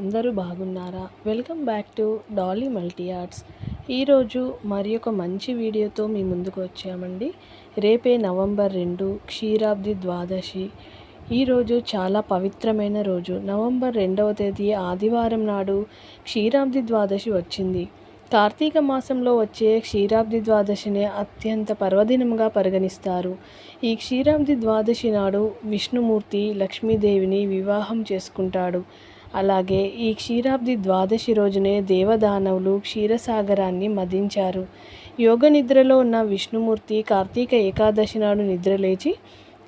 అందరూ బాగున్నారా? Welcome back to Dolly multi arts ఈరోజు మరి ఒక మంచి వీడియోతో మీ ముందుకు వచ్చామండి. రేపే నవంబర్ రెండు క్షీరాబ్ది ద్వాదశి. ఈరోజు చాలా పవిత్రమైన రోజు. నవంబర్ రెండవ తేదీ ఆదివారం నాడు క్షీరాబ్ది ద్వాదశి వచ్చింది. కార్తీక మాసంలో వచ్చే క్షీరాబ్ది ద్వాదశిని అత్యంత పర్వదినంగా పరిగణిస్తారు. ఈ క్షీరాబ్ది ద్వాదశి నాడు విష్ణుమూర్తి లక్ష్మీదేవిని వివాహం చేసుకుంటాడు. అలాగే ఈ క్షీరాబ్ది ద్వాదశి రోజునే దేవదానవులు క్షీరసాగరాన్ని మదించారు. యోగ నిద్రలో ఉన్న విష్ణుమూర్తి కార్తీక ఏకాదశి నాడు నిద్రలేచి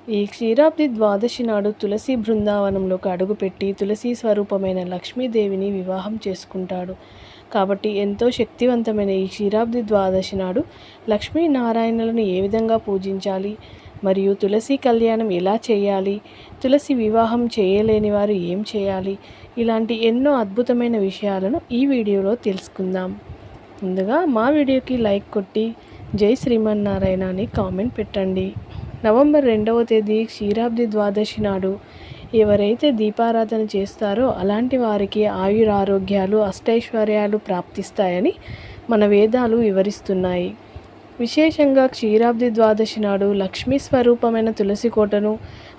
ఈ క్షీరాబ్ది ద్వాదశి నాడు తులసి బృందావనంలోకి అడుగుపెట్టి తులసి స్వరూపమైన లక్ష్మీదేవిని వివాహం చేసుకుంటాడు. కాబట్టి ఎంతో శక్తివంతమైన ఈ క్షీరాబ్ది ద్వాదశి నాడు లక్ష్మీనారాయణలను ఏ విధంగా పూజించాలి? మరియు తులసి కళ్యాణం ఎలా చేయాలి? తులసి వివాహం చేయలేని వారు ఏం చేయాలి? ఇలాంటి ఎన్నో అద్భుతమైన విషయాలను ఈ వీడియోలో తెలుసుకుందాం. ముందుగా మా వీడియోకి లైక్ కొట్టి జై శ్రీమన్నారాయణ అని కామెంట్ పెట్టండి. నవంబర్ రెండవ తేదీ క్షీరాబ్ది ద్వాదశి నాడు ఎవరైతే దీపారాధన చేస్తారో అలాంటి వారికి ఆయురారోగ్యాలు అష్టైశ్వర్యాలు ప్రాప్తిస్తాయని మన వేదాలు వివరిస్తున్నాయి. విశేషంగా క్షీరాబ్ది ద్వాదశి నాడు లక్ష్మీ స్వరూపమైన తులసి కోటను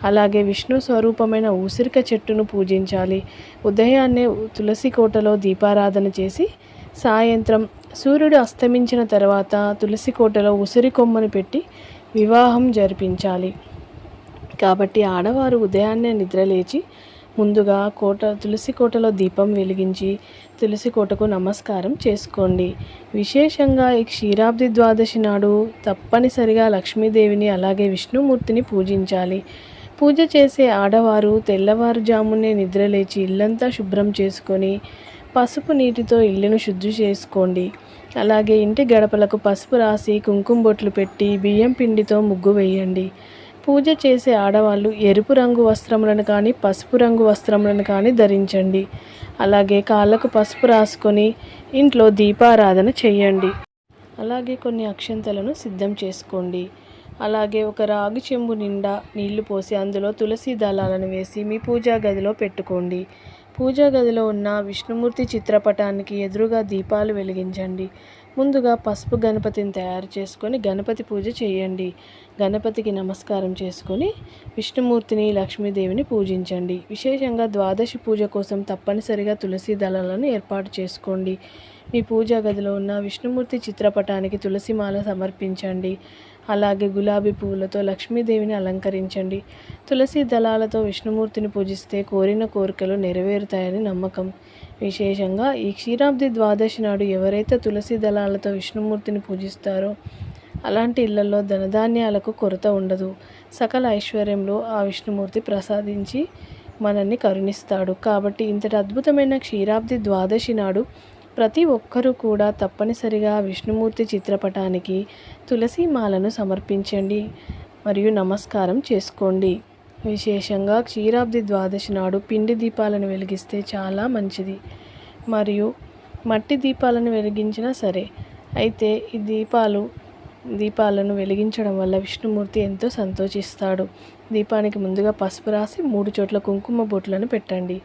అలాగే విష్ణు స్వరూపమైన ఉసిరిక చెట్టును పూజించాలి. ఉదయాన్నే తులసి కోటలో దీపారాధన చేసి సాయంత్రం సూర్యుడు అస్తమించిన తర్వాత తులసి కోటలో ఉసిరి కొమ్మను పెట్టి వివాహం జరిపించాలి. కాబట్టి ఆడవారు ఉదయాన్నే నిద్రలేచి ముందుగా కోట తులసి కోటలో దీపం వెలిగించి తులసి కోటకు నమస్కారం చేసుకోండి. విశేషంగా ఈ క్షీరాబ్ది ద్వాదశి నాడు తప్పనిసరిగా లక్ష్మీదేవిని అలాగే విష్ణుమూర్తిని పూజించాలి. పూజ చేసే ఆడవారు తెల్లవారుజామునే నిద్రలేచి ఇల్లంతా శుభ్రం చేసుకొని పసుపు నీటితో ఇల్లును శుద్ధి చేసుకోండి. అలాగే ఇంటి గడపలకు పసుపు రాసి కుంకుమ బొట్లు పెట్టి బియ్యం పిండితో ముగ్గు వేయండి. పూజ చేసే ఆడవాళ్ళు ఎరుపు రంగు వస్త్రములను కానీ పసుపు రంగు వస్త్రములను కానీ ధరించండి. అలాగే కాళ్ళకు పసుపు రాసుకొని ఇంట్లో దీపారాధన చేయండి. అలాగే కొన్ని అక్షంతలను సిద్ధం చేసుకోండి. అలాగే ఒక రాగి చెంబు నిండా నీళ్ళు పోసి అందులో తులసి దళాలను వేసి మీ పూజా గదిలో పెట్టుకోండి. పూజా గదిలో ఉన్న విష్ణుమూర్తి చిత్రపటానికి ఎదురుగా దీపాలు వెలిగించండి. ముందుగా పసుపు గణపతిని తయారు చేసుకొని గణపతి పూజ చేయండి. గణపతికి నమస్కారం చేసుకొని విష్ణుమూర్తిని లక్ష్మీదేవిని పూజించండి. విశేషంగా ద్వాదశి పూజ కోసం తప్పనిసరిగా తులసి దళాలను ఏర్పాటు చేసుకోండి. మీ పూజా గదిలో ఉన్న విష్ణుమూర్తి చిత్రపటానికి తులసిమాల సమర్పించండి. అలాగే గులాబీ పువ్వులతో లక్ష్మీదేవిని అలంకరించండి. తులసి దళాలతో విష్ణుమూర్తిని పూజిస్తే కోరిన కోరికలు నెరవేరుతాయని నమ్మకం. విశేషంగా ఈ క్షీరాబ్ది ద్వాదశి నాడు ఎవరైతే తులసి దళాలతో విష్ణుమూర్తిని పూజిస్తారో అలాంటి ఇళ్ళలో ధనధాన్యాలకు కొరత ఉండదు. సకల ఐశ్వర్యంలో ఆ విష్ణుమూర్తి ప్రసాదించి మనల్ని కరుణిస్తాడు. కాబట్టి ఇంతటి అద్భుతమైన క్షీరాబ్ది ద్వాదశి నాడు ప్రతి ఒక్కరూ కూడా తప్పనిసరిగా విష్ణుమూర్తి చిత్రపటానికి తులసి మాలను సమర్పించండి మరియు నమస్కారం చేసుకోండి. విశేషంగా క్షీరాబ్ది ద్వాదశి నాడు పిండి దీపాలను వెలిగిస్తే చాలా మంచిది. మరియు మట్టి దీపాలను వెలిగించినా సరే అయితే ఈ దీపాలు దీపాలను వెలిగించడం వల్ల విష్ణుమూర్తి ఎంతో సంతోషిస్తాడు. దీపానికి ముందుగా పసుపు రాసి మూడు చోట్ల కుంకుమ బొట్లను పెట్టండి.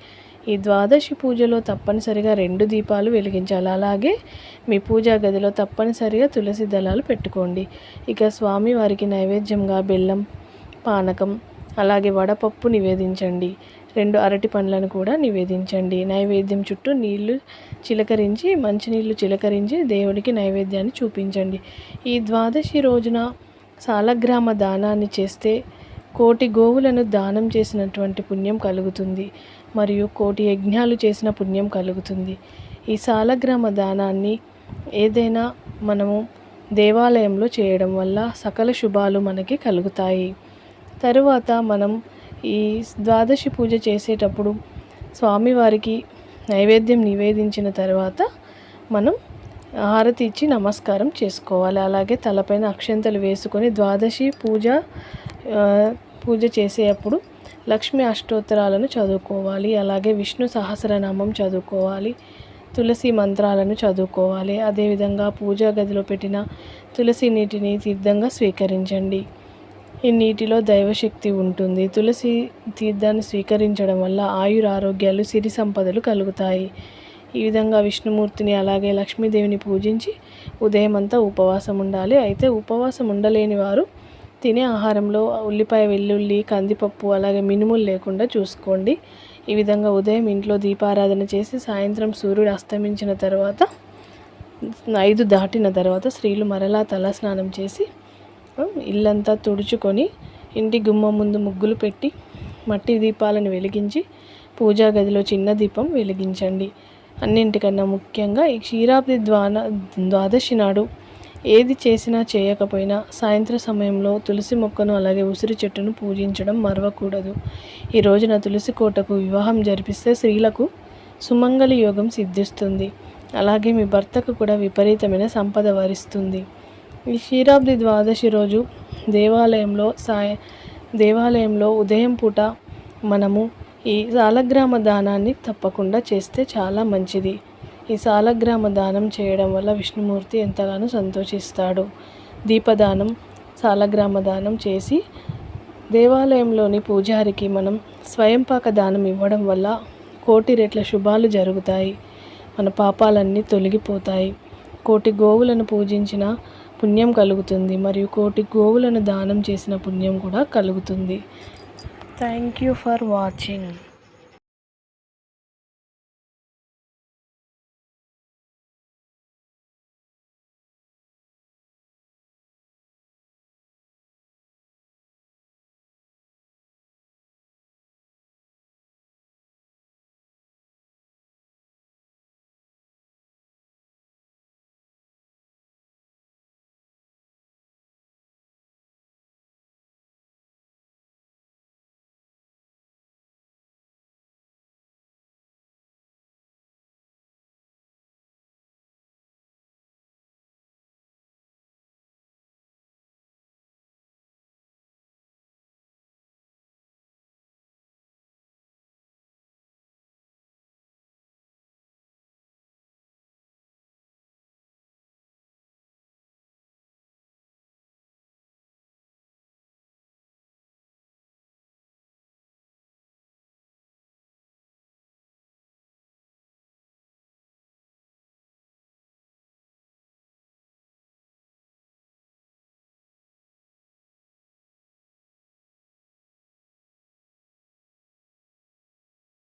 ఈ ద్వాదశి పూజలో తప్పనిసరిగా రెండు దీపాలు వెలిగించాలి. అలాగే మీ పూజా గదిలో తప్పనిసరిగా తులసి దళాలు పెట్టుకోండి. ఇక స్వామి వారికి నైవేద్యంగా బెల్లం పానకం అలాగే వడపప్పు నివేదించండి. రెండు అరటి పండ్లను కూడా నివేదించండి. నైవేద్యం చుట్టూ నీళ్ళు చిలకరించి మంచినీళ్ళు చిలకరించి దేవుడికి నైవేద్యాన్ని చూపించండి. ఈ ద్వాదశి రోజున సాలగ్రామ దానాన్ని చేస్తే కోటి గోవులను దానం చేసినటువంటి పుణ్యం కలుగుతుంది మరియు కోటి యజ్ఞాలు చేసిన పుణ్యం కలుగుతుంది. ఈ సాలగ్రామ దానాన్ని ఏదైనా మనము దేవాలయంలో చేయడం వల్ల సకల శుభాలు మనకి కలుగుతాయి. తరువాత మనం ఈ ద్వాదశి పూజ చేసేటప్పుడు స్వామివారికి నైవేద్యం నివేదించిన తర్వాత మనం హారతి ఇచ్చి నమస్కారం చేసుకోవాలి. అలాగే తలపైన అక్షంతలు వేసుకొని ద్వాదశి పూజ పూజ చేసేటప్పుడు లక్ష్మి అష్టోత్తరాలను చదువుకోవాలి. అలాగే విష్ణు సహస్రనామం చదువుకోవాలి. తులసి మంత్రాలను చదువుకోవాలి. అదేవిధంగా పూజా గదిలో పెట్టిన తులసి నీటిని తీర్థంగా స్వీకరించండి. ఈ నీటిలో దైవశక్తి ఉంటుంది. తులసి తీర్థాన్ని స్వీకరించడం వల్ల ఆయుర ఆరోగ్యాలు సిరి సంపదలు కలుగుతాయి. ఈ విధంగా విష్ణుమూర్తిని అలాగే లక్ష్మీదేవిని పూజించి ఉదయం అంతా ఉపవాసం ఉండాలి అయితే ఉపవాసం ఉండలేని వారు తినే ఆహారంలో ఉల్లిపాయ వెల్లుల్లి కందిపప్పు అలాగే మినుములు లేకుండా చూసుకోండి. ఈ విధంగా ఉదయం ఇంట్లో దీపారాధన చేసి సాయంత్రం సూర్యుడు అస్తమించిన తర్వాత ఐదు దాటిన తర్వాత స్త్రీలు మరలా తలస్నానం చేసి ఇల్లంతా తుడుచుకొని ఇంటి గుమ్మం ముందు ముగ్గులు పెట్టి మట్టి దీపాలను వెలిగించి పూజా గదిలో చిన్న దీపం వెలిగించండి. అన్నింటికన్నా ముఖ్యంగా ఈ క్షీరాబ్ది ద్వాన ద్వాదశి నాడు ఏది చేసినా చేయకపోయినా సాయంత్ర సమయంలో తులసి మొక్కను అలాగే ఉసిరి చెట్టును పూజించడం మరవకూడదు. ఈ రోజున తులసి కోటకు వివాహం జరిపిస్తే స్త్రీలకు సుమంగళి యోగం సిద్ధిస్తుంది. అలాగే మీ భర్తకు కూడా విపరీతమైన సంపద వరిస్తుంది. ఈ క్షీరాబ్ది ద్వాదశి రోజు దేవాలయంలో సాయ దేవాలయంలో ఉదయం పూట మనము ఈ సాలగ్రామ దానాన్ని తప్పకుండా చేస్తే చాలా మంచిది. ఈ సాలగ్రామ దానం చేయడం వల్ల విష్ణుమూర్తి ఎంతగానో సంతోషిస్తాడు. దీపదానం సాలగ్రామ దానం చేసి దేవాలయంలోని పూజారికి మనం స్వయంపాక దానం ఇవ్వడం వల్ల కోటి రెట్ల శుభాలు జరుగుతాయి. మన పాపాలన్నీ తొలగిపోతాయి. కోటి గోవులను పూజించిన పుణ్యం కలుగుతుంది. మరియు కోటి గోవులను దానం చేసిన పుణ్యం కూడా కలుగుతుంది. Thank you for watching.